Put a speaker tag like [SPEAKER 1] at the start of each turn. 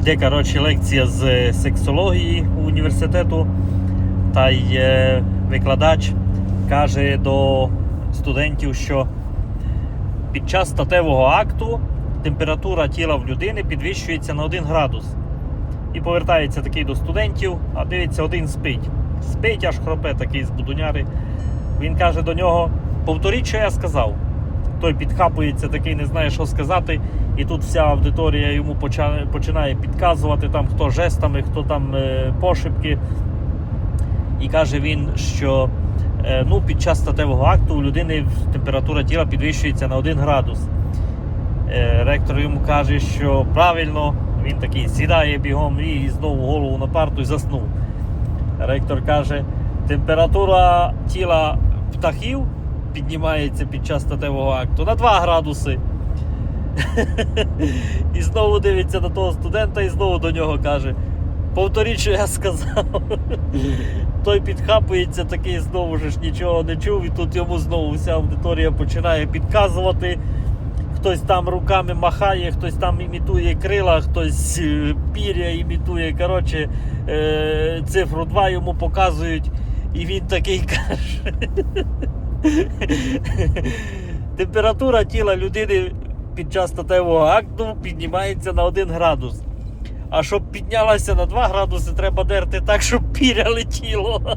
[SPEAKER 1] Іде коротше, лекція з сексології університету. Та й е, викладач каже до студентів, що під час статевого акту температура тіла в людини підвищується на 1 градус. І повертається такий до студентів, а дивиться, один спить. Спить аж хропе такий з будуняри. Він каже до нього: повторіть, що я сказав. Той підхапується, такий не знає, що сказати. І тут вся аудиторія йому починає підказувати, там хто жестами, хто там е, пошепки. І каже він, що е, ну, під час статевого акту у людини температура тіла підвищується на 1 градус. Е, Ректор йому каже, що правильно, він такий сідає бігом і знову голову на парту і заснув. Ректор каже, температура тіла птахів піднімається під час статевого акту на 2 градуси. І знову дивиться на того студента і знову до нього каже: повторіть, що я сказав. Той підхапується, такий знову ж нічого не чув, і тут йому знову вся аудиторія починає підказувати. Хтось там руками махає, хтось там імітує крила, хтось е, пір'я імітує. Коротше, е, цифру 2 йому показують, і він такий каже. Температура тіла людини під час статевого акту піднімається на 1 градус. А щоб піднялася на 2 градуси, треба дерти так, щоб піря летіло.